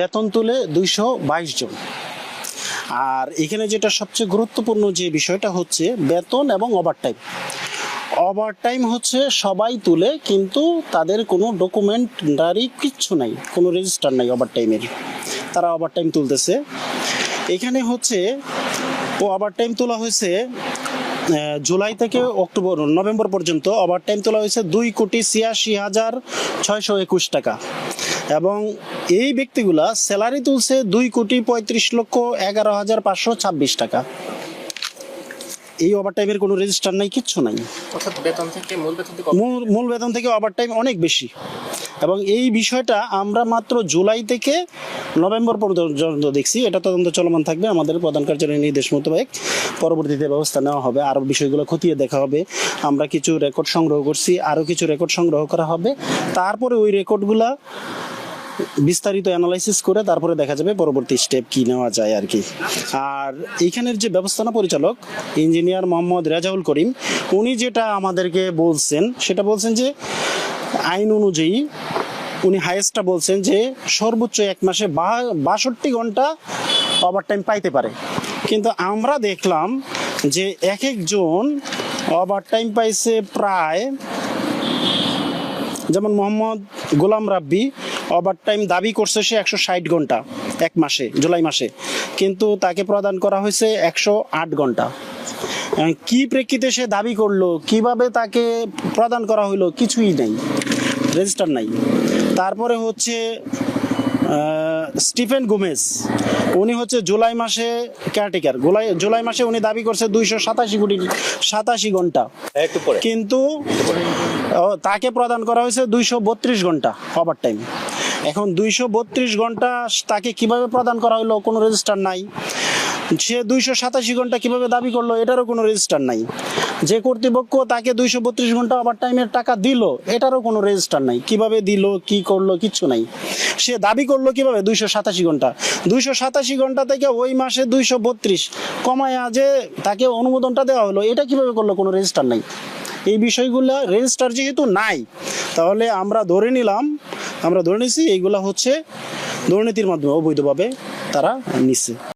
বেতন তুলে দুইশো বাইশ জন। আর এখানে যেটা সবচেয়ে গুরুত্বপূর্ণ যে বিষয়টা হচ্ছে বেতন এবং ওভারটাইম ওভারটাইম হচ্ছে সবাই তুলে, কিন্তু তাদের কোনো ডকুমেন্টারি কিচ্ছু নাই, কোনো রেজিস্টার নাই ওভারটাইমের তারা ওভারটাইম তুলতেছে। এখানে হচ্ছে, ও ওভারটাইম তোলা হয়েছে জুলাই থেকে অক্টোবর, নভেম্বর পর্যন্ত ওভারটাইম তোলা হয়েছে দুই কোটি ছিয়াশি হাজার ছয়শো একুশ টাকা। এবং এই ব্যক্তিগুলা স্যালারি তুলছে দুই কোটি পঁয়ত্রিশ লক্ষ এগারো হাজার পাঁচশো ছাব্বিশ টাকা। এই ওভারটাইমের কোনো রেজিস্টার নাই কিচ্ছু নাই। অর্থাৎ বেতন থেকে মূল বেতন থেকে মূল বেতন থেকে ওভারটাইম অনেক বেশি। এবং এই বিষয়টা আমরা মাত্র জুলাই থেকে নভেম্বর পর্যন্ত দেখছি। এটা তদন্ত চলমান থাকবে। আমাদের প্রধান কার্যালয়ের নির্দেশ মোতাবেক পরবর্তীতে ব্যবস্থা নেওয়া হবে। আরও বিষয়গুলো খতিয়ে দেখা হবে। আমরা কিছু রেকর্ড সংগ্রহ করছি আরও কিছু রেকর্ড সংগ্রহ করা হবে। তারপরে ওই রেকর্ডগুলা বিস্তারিত অ্যানালাইসিস করে তারপরে দেখা যাবে পরবর্তী স্টেপ কি নেওয়া যায় আর কি। আর এইখানের যে ব্যবস্থাপনা পরিচালক ইঞ্জিনিয়ার মোহাম্মদ রেজাউল করিম, উনি যেটা আমাদেরকে বলছেন, সেটা বলছেন যে, আইন অনুযায়ী উনি হায়েস্টটা বলছেন যে, সর্বোচ্চ এক মাসে বাষট্টি ঘণ্টা ওভারটাইম পাইতে পারে। কিন্তু আমরা দেখলাম যে এক একজন ওভারটাইম পাইছে প্রায়, যেমন মোহাম্মদ গোলাম রাব্বি ওভারটাইম দাবি করছে সে একশো ষাট ঘণ্টা এক মাসে জুলাই মাসে। কিন্তু তাকে প্রদান করা হয়েছে একশো আট ঘণ্টা। কি প্রেক্ষিতে সে দাবি করল কীভাবে তাকে প্রদান করা হলো কিছুই নেই রেজিস্টার নাই। তারপরে হচ্ছে স্টিফেন গুমেজ উনি হচ্ছে জুলাই মাসে কেয়ারটেকার। জুলাই জুলাই মাসে উনি দাবি করছে দুইশো সাতাশি কোটি সাতাশি ঘণ্টা। কিন্তু তাকে প্রদান করা হয়েছে দুইশো বত্রিশ ঘণ্টা ওভার টাইম। এখন দুইশো বত্রিশ ঘণ্টা তাকে কীভাবে প্রদান করা হলো, কোনো রেজিস্টার নাই। সে দুইশো সাতাশি ঘণ্টা কীভাবে দাবি করল, এটারও কোনো রেজিস্টার নাই। যে কর্তৃপক্ষ তাকে দুইশো বত্রিশ ঘণ্টা ওভার টাইমের টাকা দিল, এটারও কোনো রেজিস্টার নাই। কীভাবে দিল, কি করল কিচ্ছু নাই। সে দাবি করল কীভাবে দুইশো সাতাশি ঘণ্টা? দুইশো সাতাশি ঘণ্টা থেকে ওই মাসে দুইশো বত্রিশ কমায়া যে তাকে অনুমোদনটা দেওয়া হলো, এটা কীভাবে করল, কোনো রেজিস্টার নাই। এই বিষয়গুলো রেজিস্টার যেহেতু নাই, তাহলে আমরা ধরে নিলাম আমরা ধরে নিছি এইগুলা হচ্ছে দুর্নীতির মাধ্যমে অবৈধভাবে তারা নিচ্ছে।